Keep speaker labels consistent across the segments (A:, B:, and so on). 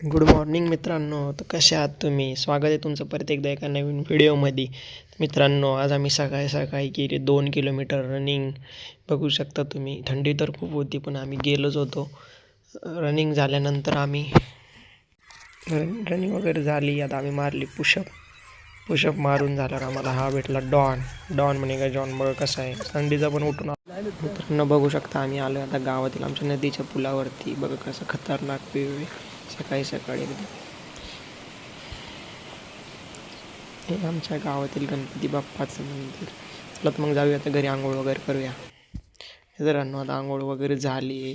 A: Good morning मित्रांनो तर कसे आहात तुम्ही? स्वागत आहे तुमचं परत एकदा एका नवीन व्हिडिओमध्ये. मित्रांनो आज आम्ही सकाळी सकाळी केली दोन किलोमीटर रनिंग बघू शकता तुम्ही थंडी तर खूप होती पण आम्ही गेलोच होतो. रनिंग झाल्यानंतर आम्ही रनिंग वगैरे झाली. आता आम्ही मारली पुशअप पुशअप मारून झाल्यावर आम्हाला हा भेटला डॉन डॉन म्हणे का जॉन बघ कसा आहे? थंडीचा पण उठून मित्रांनो बघू शकता आम्ही आलो आता गावातील आमच्या नदीच्या पुलावरती. बघा कसं खतरनाक व्ह्यू आहे. सकाळी सकाळी एकदम हे आमच्या गावातील गणपती बाप्पाचं मंदिर. चला तर मग जाऊया आता घरी आंघोळ वगैरे करूया. मित्रांनो आता आंघोळ वगैरे झाली आहे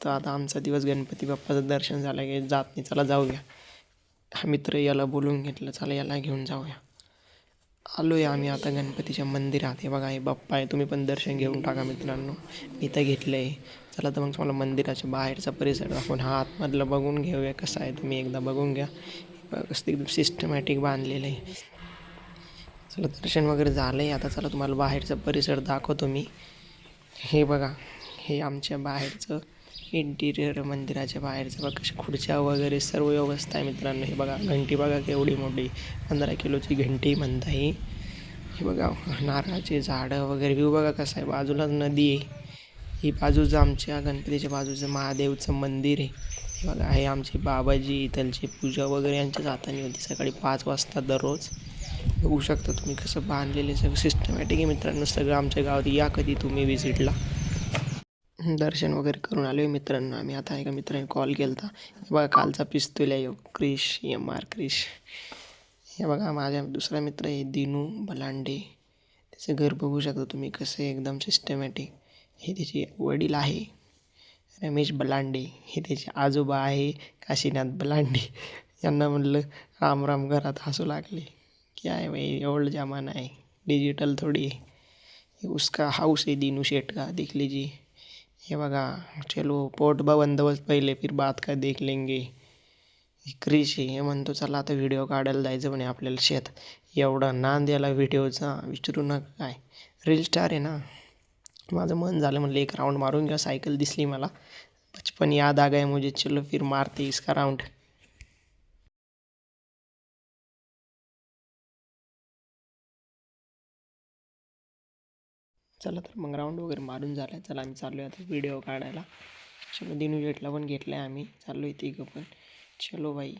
A: तर आता आमचा दिवस गणपती बाप्पाचं दर्शन झालं की जात नाही. चला जाऊया. हा मित्र याला बोलून घेतलं चला याला घेऊन जाऊया. आलो आहे आम्ही आता गणपतीच्या मंदिरात. हे बघा हे बाप्पा आहे. तुम्ही पण दर्शन घेऊन टाका मित्रांनो. मी तर घेतलं आहे चला तर मग तुम्हाला मंदिराच्या बाहेरचा परिसर दाखवून. हा आतमधलं बघून घेऊया कसं आहे. तुम्ही एकदा बघून घ्या. कसं एकदम सिस्टमॅटिक बांधलेलं आहे. चला दर्शन वगैरे झालं आहे आता चला तुम्हाला बाहेरचा परिसर दाखवतो मी. हे बघा हे आमच्या बाहेरचं इंटिरियर मंदिराच्या बाहेरचं बघा कशा खुर्च्या वगैरे सर्व व्यवस्था आहे मित्रांनो. हे बघा घंटी बघा केवढी मोठी. पंधरा किलोची घंटी म्हणता ही हे बघा नारळाचे झाडं वगैरे. व्ह्यू बघा कसं आहे. बाजूलाच नदी आहे. ही बाजूचं आमच्या गणपतीच्या बाजूचं महादेवचं मंदिर आहे. हे बघा हे आमचे बाबाजी इथलची पूजा वगैरे यांच्याच हाताने होती. सकाळी पाच वाजता दररोज. बघू शकता तुम्ही कसं बांधलेलं सगळं सिस्टमॅटिक आहे मित्रांनो. सगळं आमच्या गावात या कधी तुम्ही विजिटला दर्शन वगैरे करून आलो आहे मित्रांनो आम्ही. आता एका मित्राने कॉल केला होता बघा कालचा पिस्तूल आहे ह्यो, क्रिश एम आर क्रिश. हे बघा माझ्या दुसरा मित्र आहे दिनू बलांडे. त्याचं घर बघू शकता तुम्ही कसं आहे एकदम सिस्टमॅटिक हे त्याचे वडील आहे. रमेश बलांडे. हे त्याचे आजोबा आहे काशीनाथ बलांडे. यांना म्हणलं राम राम घरात हसू लागले. की आहे भाई ओल्ड जमाना आहे. डिजिटल थोड़ी है उसका हाउस है दीनू शेटका देख लीजिए. ये बघा चलो पोट बंदोबस्त पहिले फिर बात काय देख लेंगे. क्रिश आहे हे म्हणतो चला आता व्हिडिओ काढायला जायचं म्हणे आपल्याला शेत एवढा नांद याला व्हिडिओचा विचारू नका काय. रील स्टार आहे ना. माझं मन झालं म्हणलं एक राऊंड मारून घ्या सायकल दिसली मला. बचपन याद आ गया मुझे. चलो फिर मारते इसका राऊंड चला तर मग राऊंड वगैरे मारून झाला चला आम्ही चाललो आहे आता व्हिडिओ काढायला. चलो दिनू जेटला पण घेतला आहे आम्ही. चाललो आहे तिघं पण. चलो बाई.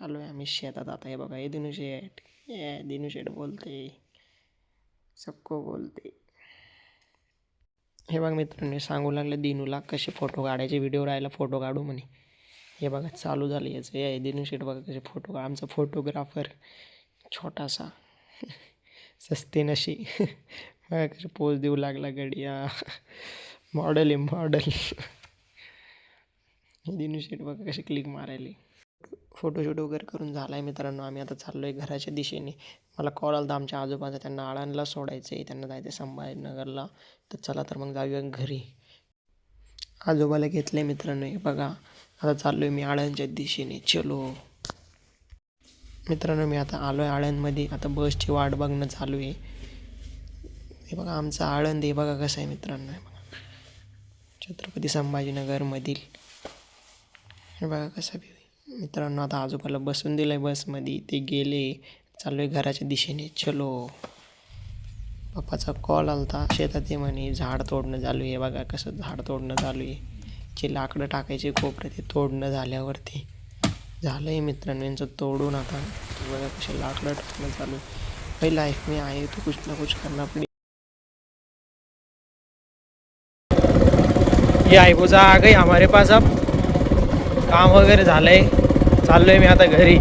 A: आलो आहे आम्ही शेतात आता. हे बघा हे दिनू शेठ. ये दिनू शेठ बोलते. सबको बोलते. हे बघा मित्रांनी सांगू लागले दिनूला कसे फोटो काढायचे. व्हिडिओ राहायला फोटो काढू म्हणे. हे बघा चालू झालं याचं. हे दिनू शेठ बघा कसे फोटो काढ आमचा फोटोग्राफर छोटासा. सस्ते नशी. बघा पोज देऊ लागला गडिया. मॉडल आहे मॉडल. दिनू बघा कशी क्लिक मारायली. फोटोशूट वगैरे करून झाला आहे मित्रांनो. आम्ही आता चाललो आहे घराच्या दिशेने. मला कॉल आला आमच्या आजोबाचा. त्यांना आळंदला सोडायचं आहे त्यांना जायचं आहे संभाजीनगरला. तर चला तर मग जाऊया घरी. आजोबाला घेतलं आहे मित्रांनो. हे बघा. आता चाललो आहे मी आळंदच्या दिशेने. चलो. मित्रांनो मी आता आलो आहे आळंदमध्ये. आता बसची वाट बघणं चालू आहे. हे बघा आमचं आळंद हे बघा कसं आहे मित्रांनो हे बघा. छत्रपती संभाजीनगरमधील. हे बघा कसं व्ह्यू आहे. मित्रांनो आता आजोबाला बसून दिलं आहे बसमध्ये. ते गेले. चालू आहे घराच्या दिशेने. चलो. पप्पाचा कॉल आला होता शेतात ते म्हणे झाड तोडणं चालू आहे. बघा कसं झाड तोडणं चालू आहे. जे लाकडं टाकायचे कोपरे ते तोडणं झाल्यावरती. झालं आहे मित्रांनो यांचं तोडून आता बघा कसे लाकडं टाकणं चालू भाई लाइफ में आए तो कुछ ना कुछ करना पड़े ये आईबोजा आ गई हमारे पास अब. काम वगैरे झालंय. चाललोय मी आता घरी.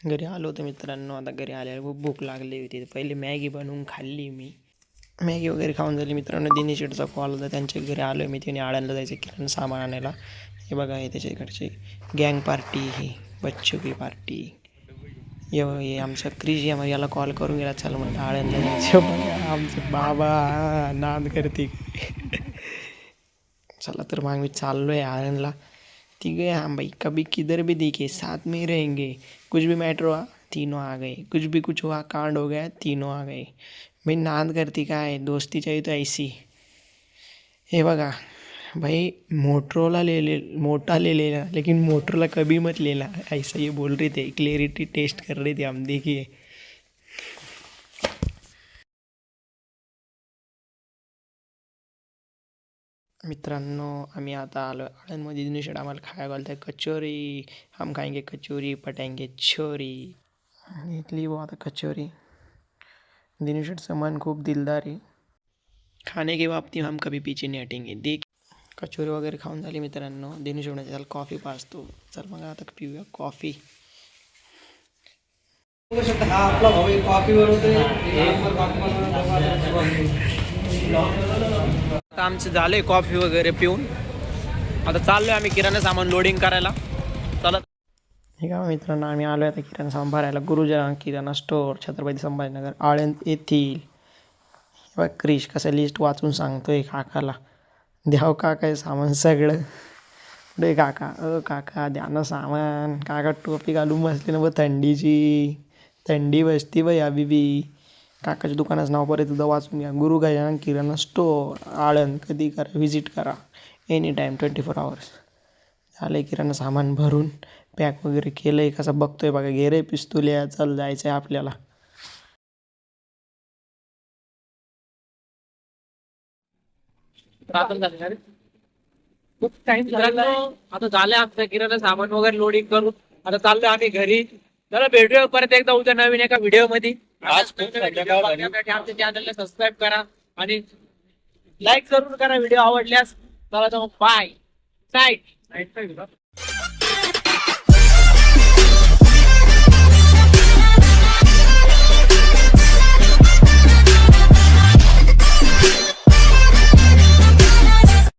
A: घरी आलो होतो मित्रांनो आता घरी आल्यावर खूप भूक लागली होती. पहिले मॅगी बनवून खाल्ली मी. मॅगी वगैरे खाऊन झाली. मित्रांनो दिनी शेटचा कॉल होता. त्यांच्या घरी आलो मी. तिने आळ्यांना जायचं किराणा सामान आणायला. हे बघा हे त्याच्याकडचे गँग पार्टी ही बच्चू की पार्टी ये हे आमचा क्रिज या याला कॉल करून गेला. चल म्हणलं आळ्यांना जायचं. बघा आमचं बाबा नाद करते. चला तर मग मी चाललो आहे आळंदला ती गए हाँ भाई कभी किधर भी दिखे. साथ में ही रहेंगे. कुछ भी मैटर हुआ तीनों आ गए. कुछ भी कुछ हुआ कांड हो गया तीनों आ गए. भाई नाद करती काय? दोस्तीच्या इथं ऐसी. हे बघा भाई मोटरोला ले ले मोटा ले लेना लेकिन मोटरोला कभी मत लेना ऐसा ये बोल रहे थे क्लियरिटी टेस्ट कर रहे थे हम देखिए. मित्रांनो आम्ही आता आलो आळंदमध्ये दिनुशेड आम्हाला खायला घालतं कचोरी. हम खाएंगे कचोरी पटाएंगे छोरी. इथली वो आता कचोरी. दिनेश सामान खूप दिलदार आहे. खाने के बाबतीत हम कभी पीछे नहीं हटेंगे. देख. कचोरी वगैरे खाऊन झाली मित्रांनो. दिनेश म्हणजे त्याला कॉफी पाजतो चल मग आता पिऊया कॉफी
B: बघू शकता हा आपला भाऊ एक कॉफी बनवतोय नंबर कॉफी
A: आता आमचं झालंय कॉफी वगैरे पिऊन. आता चाललोय आम्ही किराणा सामान लोडिंग करायला. हे का मित्रांनो आम्ही आलो आता किराणा सामान भरायला. गुरुजन किराणा स्टोअर छत्रपती संभाजीनगर आळंद येथील. बघ क्रिश कसं लिस्ट वाचून सांगतोय काकाला. द्याव काका हे सामान सगळं. रे काका अ काका द्या ना सामान. काका टोपी घालून बसले ना ब थंडीची. थंडी बसती बाई अभी काकाच्या दुकानाचं नाव परत एकदा वाचून घ्या. गुरु गजानन किराणा स्टोअर आळंद. कधी करा व्हिजिट करा. Any time twenty four hours झालं किराणा सामान भरून. पॅक वगैरे केलं आहे कसं बघतोय बघा घे रे पिस्तुल्या चल जायचं आहे आपल्याला
C: खूप टाइम झाला आता झालं आमचं किराणा सामान वगैरे लोडिंग करून. आता चाललोय आम्ही घरी. चला भेटूया परत एकदा उद्या नवीन एका व्हिडिओमध्ये. आज आमच्या चॅनलला सबस्क्राईब करा आणि लाईक जरूर करा व्हिडिओ आवडल्यास. चला तर मग बाय साईट